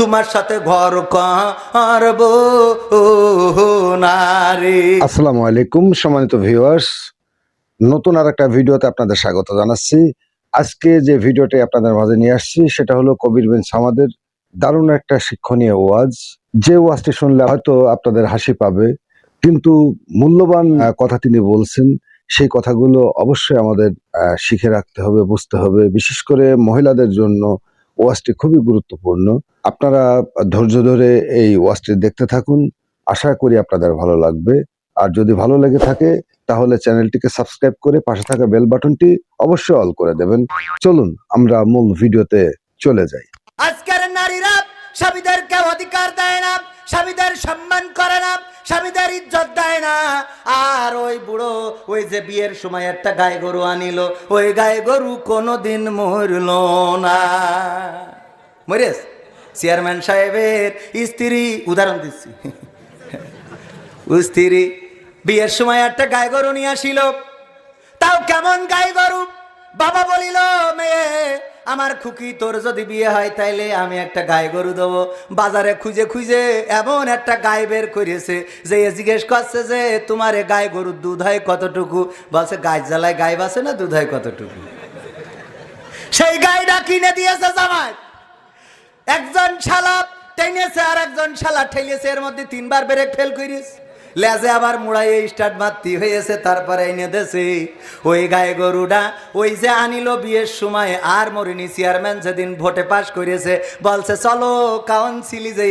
তোমার সাথে ঘর করব নারী। আসসালামু আলাইকুম, সম্মানিত ভিউয়ার্স নতুন আর একটা ভিডিওতে আপনাদের স্বাগত জানাচ্ছি। আজকে যে ভিডিওটি আপনাদের মাঝে নিয়ে আসছি, সেটা হলো কবির বিন সামাদের দারুণ একটা শিক্ষণীয় ওয়াজ। যে ওয়াজটি শুনলে হয়তো আপনাদের হাসি পাবে, কিন্তু মূল্যবান কথা তিনি বলছেন, সেই কথাগুলো অবশ্যই আমাদের শিখে রাখতে হবে, বুঝতে হবে, বিশেষ করে মহিলাদের জন্য ওয়াজটি খুবই গুরুত্বপূর্ণ। আপনারা ধৈর্য ধরে এই ওয়াজটি দেখতে থাকুন। আশা করি আপনাদের ভালো লাগবে। আর যদি ভালো লেগে থাকে, তাহলে চ্যানেলটিকে সাবস্ক্রাইব করে পাশে থাকা বেল বাটনটি অবশ্যই অল করে দেবেন। চলুন, আমরা মূল ভিডিওতে চলে যাই। আজকের নারীরা স্বামীদেরকে অধিকার দেয় না, স্বামীদের সম্মান করে না। স্বামীদের ইজ্জত দেয় না। আর ওই বুড়ো, ওই যে বিয়ের সময় একটা গায়ে গরু আনিল, ওই গায়ে গরু কোনোদিন মরল না। মরিস? চেয়ারম্যান সাহেবের স্ত্রী, উদাহরণ দিচ্ছি। স্ত্রী, বিয়ের সময় একটা গায়ে গরু নিয়ে আসিল। তাও কেমন গায়ে গরু? বাবা বলিল, মেয়ে, আমার খুকি তোর যদি বিয়ে হয়, তাইলে আমি একটা গায়ে গরু দেবো। বাজারে খুঁজে খুঁজে এমন একটা গায়ে বের করেছে যে জিজ্ঞেস করছে যে, তোমার এ গায়ে গরুর দুধ হয় কতটুকু? বলছে গায়ে জ্বালায় গায়ে বাসে না দুধ হয় কতটুকু? সেই গাইটা কিনে দিয়েছে জামাই। একজন শালা টেনেছে আর একজন শালা ঠেলিয়েছে এর মধ্যে তিনবার ব্রেক ফেল করিস লেজে আবার মুড়াই স্টার্ট মারতি, হয়েছে, তারপরে এনে দেছে। ওই গায়ে গরুটা ওই যে আনিল বিয়ের সময়, আর মরিনি চেয়ারম্যান যেদিন ভোটে পাশ করেছে, বলছে, চলো কাউন্সিলি যে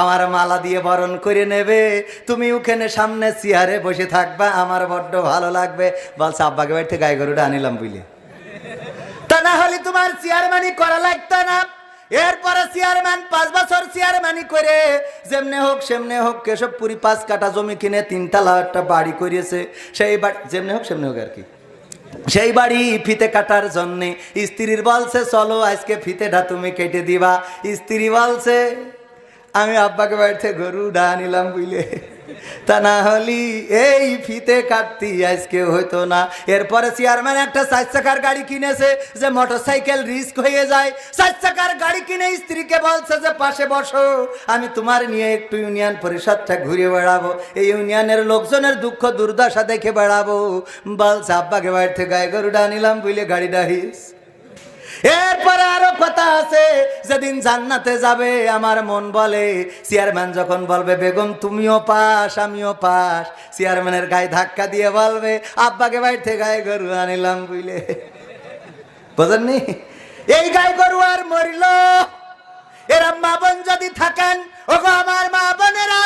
আমার মালা দিয়ে বরণ করে নেবে। তুমি ওখানে সামনে চেয়ারে বসে থাকবা, আমার বড্ড ভালো লাগবে। বলছে, আব্বাকে বাড়িতে গায়ে গরুটা আনিলাম বুঝলে তা না হলে তোমার চেয়ারম্যানই করা লাগতো না। এরপরে চেয়ারম্যান পাঁচ বছর চেয়ারম্যানই করে, যেমনে হোক সেমনে হোক কেশবপুরি পাঁচ কাটা জমি কিনে তিনতলা একটা বাড়ি করিয়েছে। সেই বাড়ি, যেমনে হোক সেমনে হোক আর কি। সেই বাড়ি ফিতে কাটার জন্যে স্ত্রীর বলছে, চলো আজকে ফিতেটা তুমি কেটে দিবা। স্ত্রী বলছে, আমি আব্বাকে বাড়িতে গরু ডা নিলাম বুঝলে। তা না হলি এই ফিতে কাটতি, আজকে হইতো না। এরপরে চেয়ারম্যান একটা চার চাকার গাড়ি কিনেছে যে মোটর সাইকেল রিস্ক হয়ে যায়। চার চাকার গাড়ি কিনে স্ত্রীকে বলছে যে, পাশে বসো, আমি তোমার নিয়ে একটু ইউনিয়ন পরিষদটা ঘুরে বেড়াবো। এই ইউনিয়নের লোকজনের দুঃখ দুর্দশা দেখে বেড়াবো। বলছে, আব্বাকে বাড়িতে গায়ে গরুটা নিলাম বুঝলে গাড়িটা হিস। এরপরে আরও কথা আছে, যেদিন জান্নাতে যাবে, আমার মন বলে, চেয়ারম্যান যখন বলবে, বেগম, তুমিও পাস, আমিও পাস। চেয়ারম্যানের গায়ে ধাক্কা দিয়ে বলবে, আব্বাকে বাড়িতে গায়ে গরু আনিলাম বুঝলে বুঝেননি? এই গায়ে গরু আর মরিল। এরা মা বোন যদি থাকেন, ওগো আমার মা বোনেরা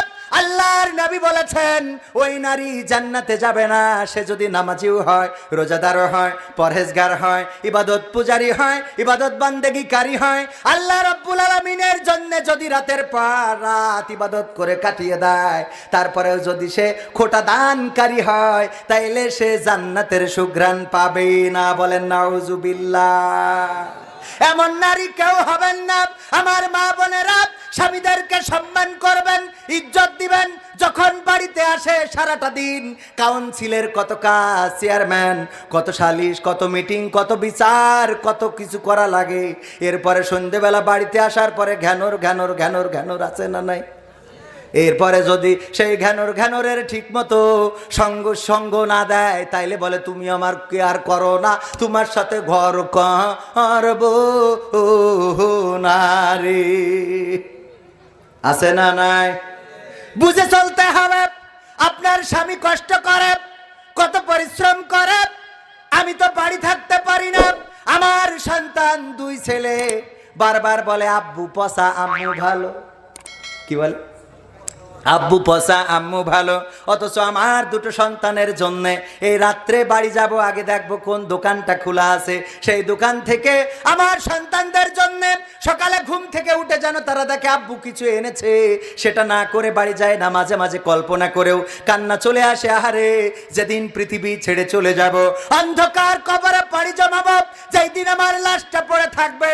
নবী বলেছেন, ওই নারী জান্নাতে যাবে না, সে যদি নামাজিও হয়, রোজাদারও হয়, পরহেজগার হয়, ইবাদত পূজারি হয়, ইবাদত বান্দেগিকারী হয়, আল্লাহ রব্বুল আলমিনের জন্য যদি রাতের পর রাত ইবাদত করে কাটিয়ে দেয়, তারপরেও যদি সে খোটা দানকারী হয়, তাইলে সে জান্নাতের সুঘ্রাণ পাবে না বলেন, নাউজুবিল্লাহ। এমন নারী কেউ হবেন না। আমার মা বোনেরা স্বামীদেরকে সম্মান করবেন, ইজ্জত দিবেন। যখন বাড়িতে আসে সারাটা দিন, কাউন্সিলের কত কাজ, চেয়ারম্যান, কত সালিশ, কত মিটিং, কত বিচার, কত কিছু করা লাগে। এরপরে সন্ধেবেলা বাড়িতে আসার পরে ঘ্যানোর ঘ্যানোর ঘ্যানোর ঘ্যানোর আছে না নাই? এরপরে যদি সেই ঘ্যানোর ঘ্যানোরের ঠিক মতো সঙ্গ সঙ্গ না দেয়, তাইলে বলে, তুমি আমার কেয়ার করো না, তোমার সাথে ঘর করব না রে আছে না নাই? বুঝে চলতে হবে, আপনার স্বামী কষ্ট করে, কত পরিশ্রম করে, আমি তো বাড়ি থাকতে পারি না। আমার সন্তান দুই ছেলে, বারবার বলে, আব্বু পসা আম্মু ভালো। কি বলে? আব্বু পসা আম্মু ভালো। অথচ আমার দুটো সন্তানের জন্য এই রাত্রে বাড়ি যাব, আগে দেখব কোন দোকানটা খোলা আছে। সেই দোকান থেকে আমার সন্তানদের জন্য সকালে ঘুম থেকে উঠে যেন তারা দেখে আব্বু কিছু এনেছে। সেটা না করে বাড়ি যায় না, মাঝে মাঝে কল্পনা করেও কান্না চলে আসে, আহারে, যেদিন পৃথিবী ছেড়ে চলে যাব। অন্ধকার কবরে পাড়ি জমাব, যেই দিন আমার লাশটা পড়ে থাকবে।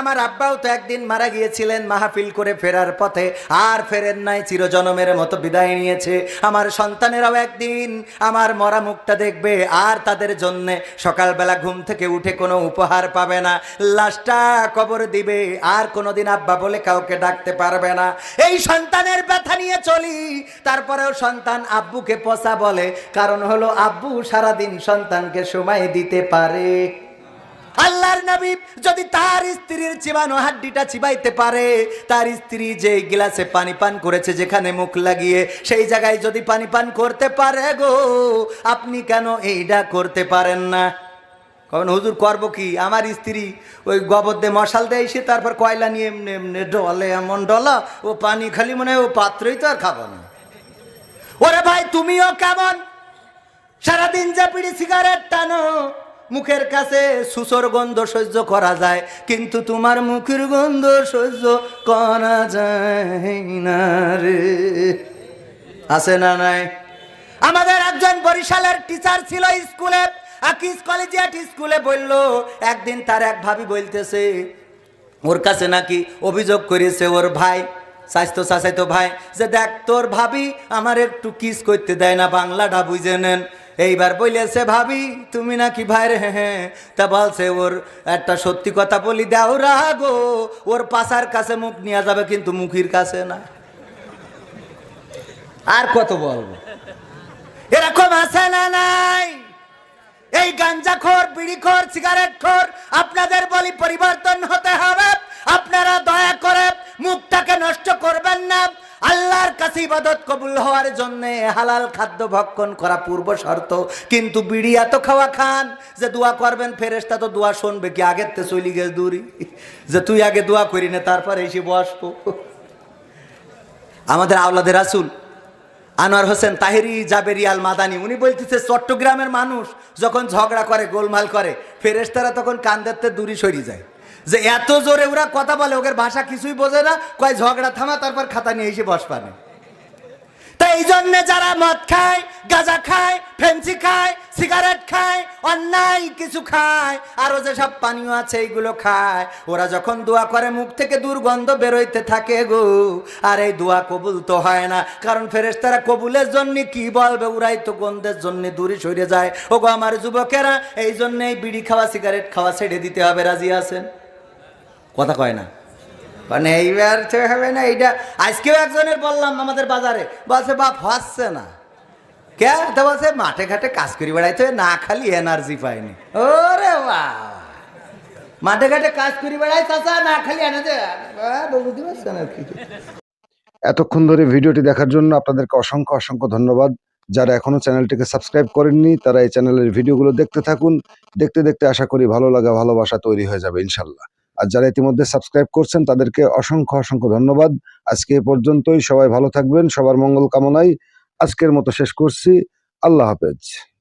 আমার আব্বাও তো একদিন মারা গিয়েছিলেন, মাহফিল করে ফেরার পথে। আর ফেরেন নাই, চিরজনম জনমের মতো বিদায় নিয়েছে। আমার সন্তানেরাও একদিন আমার মরা মুখটা দেখবে, আর তাদের জন্য সকালবেলা ঘুম থেকে উঠে কোনো উপহার পাবে না। লাশটা কবর দিবে, আর কোনোদিন আব্বা বলে কাউকে ডাকতে পারবে না। এই সন্তানের ব্যথা নিয়ে চলি। তারপরেও সন্তান আব্বুকে পচা বলে, কারণ হলো আব্বু সারাদিন সন্তানকে সময় দিতে পারে। আল্লাহর নবী যদি তার স্ত্রীর চিবানো হাড্ডিটা চিবাইতে পারে, তার স্ত্রী যে গ্লাসে পানি পান করেছে যেখানে মুখ লাগিয়ে, সেই জায়গায় যদি পানি পান করতে পারে গো, আপনি কেন এইটা করতে পারেন না? কখন হুজুর করব কি? আমার স্ত্রী ওই গোবর দিয়ে মশাল দেয় সে তারপর কয়লা নিয়ে এমনি এমনি ডলে, এমন ডলা, ও পানি খালি মনে হয় ও পাত্রই তো আর খাব না। ওরে ভাই, তুমিও কেমন? সারাদিন যা পিড়ি সিগারেট টানো মুখের কাছে সুসর গন্ধ সহ্য করা যায়, কিন্তু তোমার মুখের গন্ধ সহ্য করা যায় না রে। আছে না নাই? আমাদের একজন বরিশালের টিচার ছিল স্কুলে, আকিস কলেজিয়াট স্কুলে বলল, একদিন তার এক ভাবি বলতেছে, ওর কাছে নাকি অভিযোগ করেছে ওর ভাই, স্বাস্থ্য চাচাইতো ভাই, যে দেখ তোর ভাবি আমার একটু কিস করতে দেয় না, বাংলাটা বুঝে নেন। এইবার বলেছে ভাবি, তুমি নাকি ভাই রে হ্যাঁ। তা বলছে, ওর একটা সত্যি কথা বলি দাও রাগো ওর পাশার কাছে মুখ নিয়ে যাবে কিন্তু মুখির কাছে না। আর কত বলব? এরকম আছে না নাই? এই গাঞ্জাখোর, বিড়িখোর, সিগারেট খোর, আপনাদের বলি পরিবর্তন হতে হবে। আপনারা দয়া করে মুখটাকে নষ্ট করবেন না। আল্লাহর কাছে ইবাদত কবুল হওয়ার জন্য হালাল খাদ্য ভক্ষণ করা পূর্ব শর্ত। কিন্তু বিড়ি এত খাওয়া খান যে দোয়া করবেন ফেরেস্তা তো দোয়া শুনবে কি আগের তে চলি গেছে দূরি? যে তুই আগে দোয়া করি না, তারপরে এসে বসবো। আমাদের আওলাদের রাসুল আনোয়ার হোসেন তাহেরি জাবেরি আল মাদানি উনি বলতেছে, চট্টগ্রামের মানুষ যখন ঝগড়া করে, গোলমাল করে, ফেরেশতারা তখন কান্দাতে দূরে সরি যায়। যে এত জোরে ওরা কথা বলে, ওদের ভাষা কিছুই বোঝে না। কয়, ঝগড়া থামা, তারপর খাতা নিয়ে এসে বস পানে। তাই এই জন্যে যারা মদ খায়, গাঁজা খায়, ফেন্সি খায়, সিগারেট খায়, অন্যায় কিছু খায়, আরও যেসব পানীয় আছে এইগুলো খায়, ওরা যখন দোয়া করে, মুখ থেকে দুর্গন্ধ বেরোইতে থাকে গো। আর এই দোয়া কবুল তো হয় না, কারণ ফেরেশতারা কবুলের জন্য কি বলবে? ওরাই তো গন্ধের জন্য দূরে সরে যায়। ওগো আমার যুবকেরা, এই জন্যই বিড়ি খাওয়া, সিগারেট খাওয়া ছেড়ে দিতে হবে, রাজি আছেন? কথা কয় না। মানে এইবার হবে না, এইটা আজকেও একজনের বললাম আমাদের বাজারে, বলছে, বাপ, হচ্ছে না। কে? তো বলছে, মাঠে ঘাটে কাজ করি, বেড়াইতে না খালি এনার্জি পাইনি। ওরে বাবা! মাঠে ঘাটে কাজ করি, বেড়াই, চাচা, না খালি এনার্জি বুঝতে পারছেন আর কি। এতক্ষণ ধরে ভিডিওটি দেখার জন্য আপনাদেরকে অসংখ্য অসংখ্য ধন্যবাদ। যারা এখনও চ্যানেলটিকে সাবস্ক্রাইব করেননি, তারা এই চ্যানেলের ভিডিওগুলো দেখতে থাকুন। দেখতে দেখতে আশা করি ভালো লাগা, ভালোবাসা তৈরি হয়ে যাবে, ইনশাল্লাহ। আর যারা ইতিমধ্যে সাবস্ক্রাইব করছেন, তাদেরকে অসংখ্য অসংখ্য ধন্যবাদ। আজকে এ পর্যন্তই। সবাই ভালো থাকবেন। সবার মঙ্গল কামনায় আজকের মতো শেষ করছি। আল্লাহ হাফেজ।